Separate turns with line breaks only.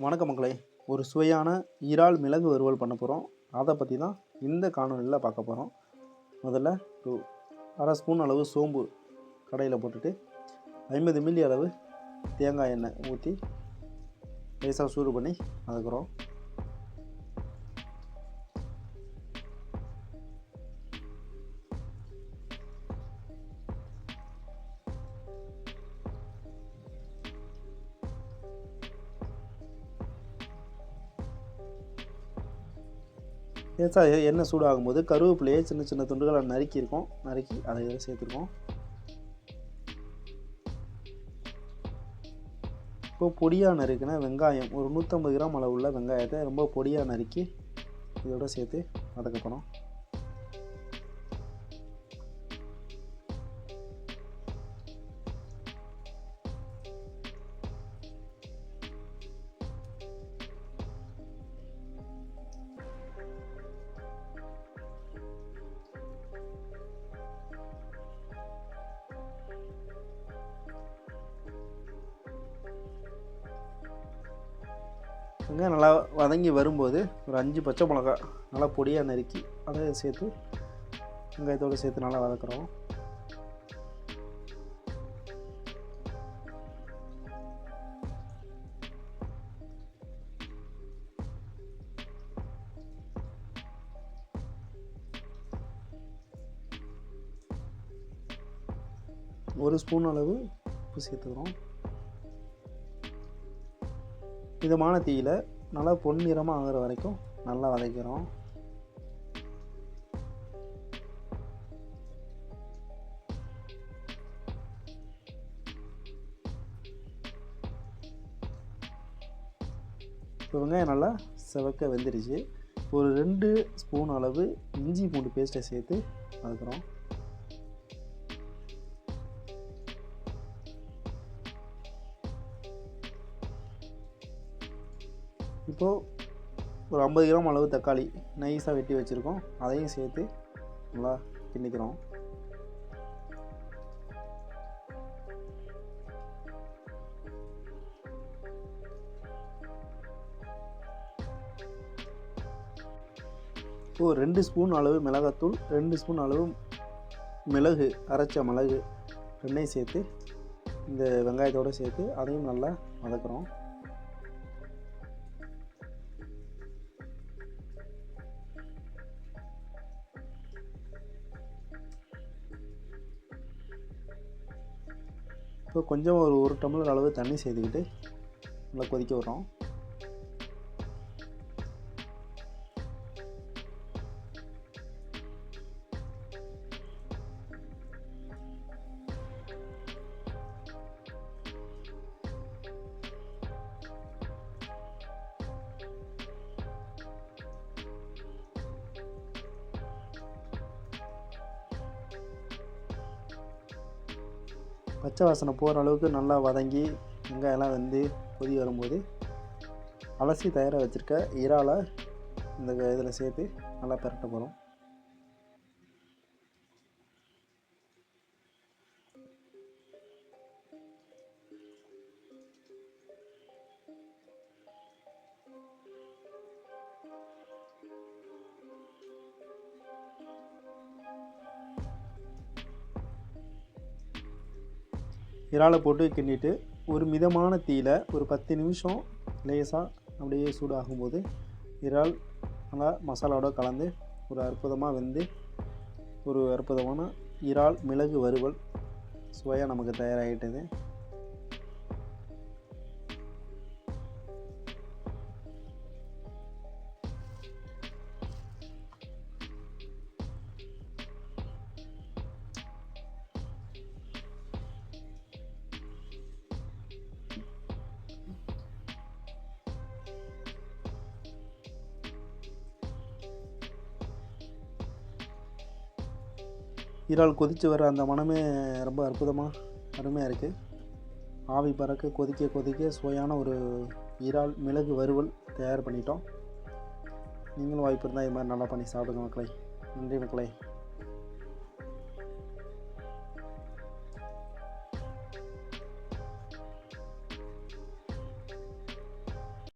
வணக்கம் மக்களே. ஒரு சுவையான இறால் மிளகு வறுவல் பண்ண போகிறோம் அதை பற்றி தான் இந்த காணொலியில் பார்க்க போகிறோம் முதல்ல ஒரு அரை ஸ்பூன் அளவு சோம்பு கடையில் போட்டுட்டு ஐம்பது மில்லி அளவு தேங்காய் எண்ணெய் ஊற்றி லேசாக சூடு பண்ணி அதுக்குறோம் லேசாக எண்ணெய் சூடாகும்போது கருவேப்பிலையே சின்ன சின்ன துண்டுகளை நறுக்கியிருக்கோம். நறுக்கி அதை இதில் சேர்த்துருக்கோம். இப்போ பொடியாக நறுக்கின வெங்காயம் ஒரு நூற்றம்பது கிராம் அளவுள்ள வெங்காயத்தை ரொம்ப பொடியாக நறுக்கி இதோட சேர்த்து வதக்கப்படும் வெங்காயம் நல்லா வதங்கி வரும்போது ஒரு அஞ்சு பச்சை மிளகா நல்லா பொடியாக நறுக்கி அதை சேர்த்து வெங்காயத்தோடு சேர்த்து நல்லா வதக்குறோம். ஒரு ஸ்பூன் அளவு உப்பு சேர்த்துக்கிறோம். மிதமான தீயில் நல்லா பொன்னிறமாக ஆகிற வரைக்கும் நல்லா வதக்கிறோம். இப்போ வெங்காயம் நல்லா செவக்க வெந்துடுச்சு. ஒரு ரெண்டு ஸ்பூன் அளவு இஞ்சி பூண்டு பேஸ்ட்டை சேர்த்து வதக்குறோம். இப்போது ஒரு ஐம்பது கிராம் அளவு தக்காளி நைஸாக வெட்டி வச்சுருக்கோம். அதையும் சேர்த்து நல்லா கிண்டிக்கிறோம். இப்போது ரெண்டு ஸ்பூன் அளவு மிளகாத்தூள் ரெண்டு ஸ்பூன் அளவு மிளகு அரைச்ச மிளகு ரெண்டையும் சேர்த்து இந்த வெங்காயத்தோடு சேர்த்து அதையும் நல்லா வதக்குறோம். இப்போ கொஞ்சம் ஒரு ஒரு டம்ளர் அளவு தண்ணி சேர்த்துக்கிட்டு நல்லா கொதிக்க விட்றோம். பச்சை வாசனை போகிற அளவுக்கு நல்லா வதங்கி வெங்காயம்லாம் வந்து கொதி வரும்போது அலசி தயாராக வச்சுருக்க இறாலை இந்த இதில் சேர்த்து நல்லா பரட்ட போகிறோம் இறாலை போட்டு கிண்டிட்டு ஒரு மிதமான தீயில் ஒரு பத்து நிமிஷம் லேசாக அப்படியே சூடாகும்போது இறால் நல்லா மசாலாவோட கலந்து ஒரு அற்புதமாக வெந்து ஒரு அற்புதமான இறால் மிளகு வறுவல் சுவையாக நமக்கு தயாராகிட்டது. ஈரால் கொதித்து வர அந்த மனமே ரொம்ப அற்புதமாக அருமையாக இருக்குது ஆவி பறக்க கொதிக்க கொதிக்க சுவையான ஒரு இறால் மிளகு வறுவல் தயார் பண்ணிட்டோம். நீங்களும் வாய்ப்பு இருந்தால் இது மாதிரி நல்லா பண்ணி சாப்பிடுங்க மக்களை. நன்றி மக்களை.